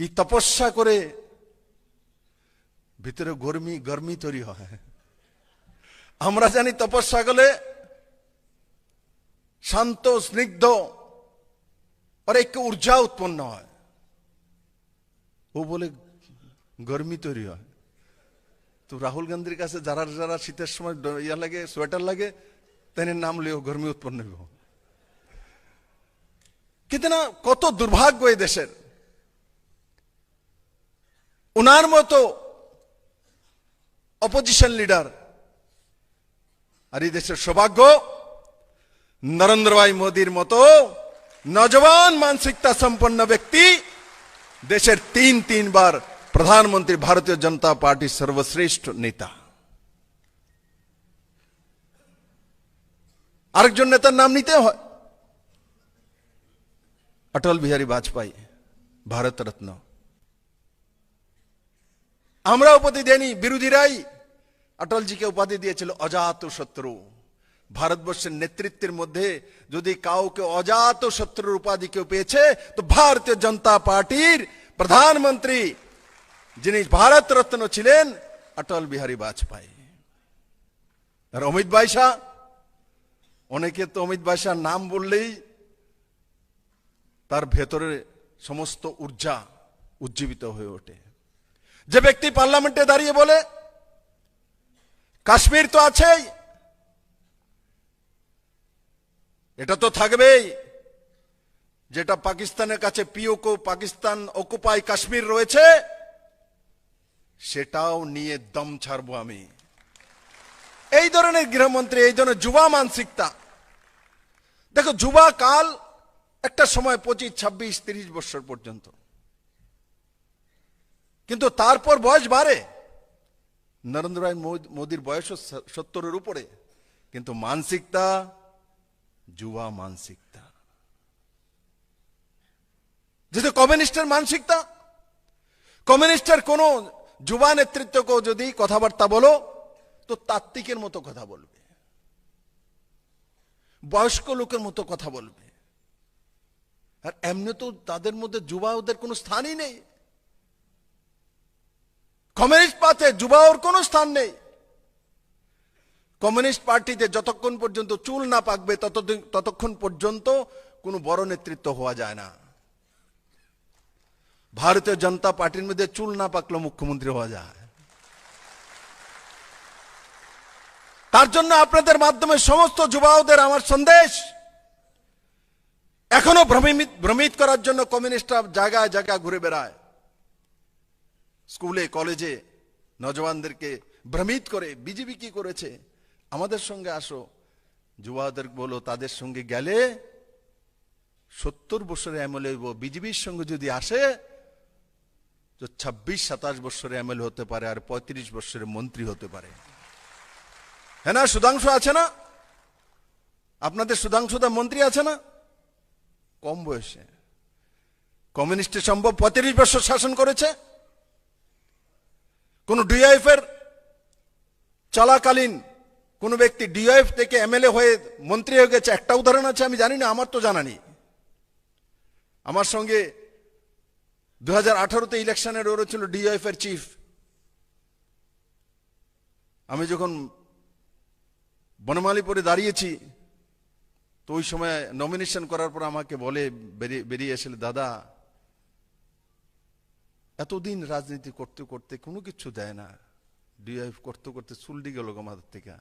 কি তপস্যা করে? ভিতরে গরমি গরমি তৈরি হয়। আমরা জানি তপস্যা করলে শান্ত, স্নিগ্ধ অনেক ঊর্জা উৎপন্ন হয়। ও বলে, গরমি তৈরি হয়। তো রাহুল গান্ধীর কাছে যারা যারা শীতের সময় ইয়া লাগে, সোয়েটার লাগে তেনের নাম লিও গরমি উৎপন্ন হইব। কিন্তু না, কত দুর্ভাগ্য এই দেশের। ওনার মতো অপোজিশন লিডার আর এই দেশের সৌভাগ্য নরেন্দ্র ভাই মোদীর মতো নজওয়ান মানসিকতা সম্পন্ন ব্যক্তি দেশের তিন তিনবার প্রধানমন্ত্রী ভারতীয় জনতা পার্টির সর্বশ্রেষ্ঠ নেতা। আরেকজন নেতার নাম নিতে হয়। অটল বিহারী বাজপেয়ী ভারত রত্ন আমরা উপাধি দেনি বিরোধীরাই। অটলজিকে উপাধি দিয়েছিল অজাত শত্রু। ভারতবর্ষের নেতৃত্বের মধ্যে যদি কাউকে অজাত শত্রুর উপাধি কেউ পেয়েছে, তো ভারতীয় জনতা পার্টির প্রধানমন্ত্রী যিনি ভারত রত্ন ছিলেন, অটল বিহারী বাজপেয়ী। আর অমিত বাইশা অনেকে তো অমিত বাইশার নাম বললেই তার ভেতরে সমস্ত ঊর্জা উজ্জীবিত হয়ে ওঠে। যে ব্যক্তি পার্লামেন্টে দাঁড়িয়ে বলে, কাশ্মীর তো আছেই, এটা তো থাকবেই, যেটা পাকিস্তানের কাছে পিওকো পাকিস্তান অকুপাই কাশ্মীর রয়েছে, সেটাও নিয়ে দম ছাড়বো আমি। এই ধরনের গৃহমন্ত্রী, এই ধরনের যুবা মানসিকতা। দেখো, যুবা কাল একটা সময় পঁচিশ, ছাব্বিশ, তিরিশ বছর পর্যন্ত। কিন্তু তারপর বয়স বাড়ে। নরেন্দ্র ভাই মোদীর বয়স সত্তরের উপরে। কিন্তু মানসিকতা, যুবা মানসিকতা। যেহেতু কমিউনিস্টের মানসিকতা, কমিউনিস্টের কোন যুবা নেতৃত্বকে যদি কথাবার্তা বলো, তো তাত্ত্বিকের মতো কথা বলবে। বয়স্ক লোকের মতো কথা বলবে। আর এমনি তো তাদের মধ্যে যুবা ওদের কোনো স্থানই নেই। কমিউনিস্ট পাতে যুবা কোনো স্থান নেই। কমিউনিস্ট পার্টিতে যতক্ষণ পর্যন্ত চুল না পাকবে, ততদিন, ততক্ষণ পর্যন্ত কোনো বড় নেতৃত্ব হওয়া যায় না। ভারতীয় জনতা পার্টির মধ্যে চুল না পাকলে মুখ্যমন্ত্রী হওয়া যায়। তার জন্য আপনাদের মাধ্যমে সমস্ত যুবাওদের আমার সন্দেশ। এখনও ভ্রমিত ভ্রমিত করার জন্য কমিউনিস্টরা জায়গায় জায়গায় ঘুরে বেড়ায়। স্কুলে, কলেজে নজওয়ানদেরকে ভ্রমিত করে বিজেপি কি করেছে? আমাদের সঙ্গে আসো। যুবাদের বলো, তাদের সঙ্গে গেলে সত্তর বছরে এমএলএ বিজেপির সঙ্গে যদি আসে, তো ছাব্বিশ, সাতাশ বছরে এমএলএ হতে পারে আর পঁয়ত্রিশ বছরে মন্ত্রী হতে পারে। হ্যাঁ না? সুধাংশু আছে না? আপনাদের সুধাংশুদা মন্ত্রী আছে না? কম বয়সে। কমিউনিস্টের সম্ভব পঁয়ত্রিশ বছর শাসন করেছে? কোন ডিআইএফ এর চলাকালীন কোন ব্যক্তি ডিআইএফ থেকে এমএলএ হয়ে মন্ত্রী হয়ে গেছে, একটা উদাহরণ আছে, আমি জানি না, আমার তো জানা নেই। আমার সঙ্গে দু হাজার আঠারোতে ইলেকশনের ওরা ছিল ডিআইএফ এর চিফ আমি যখন বনমালীপুরে দাঁড়িয়েছি, তো ওই সময় নমিনেশন করার পর আমাকে বলে, বেরিয়ে বেরিয়ে দাদা এতদিন রাজনীতি করতে করতে কোনো কিছু দেয় না। ডিআইএফ করতে করতে চুলডি গেল আমাদের থেকে।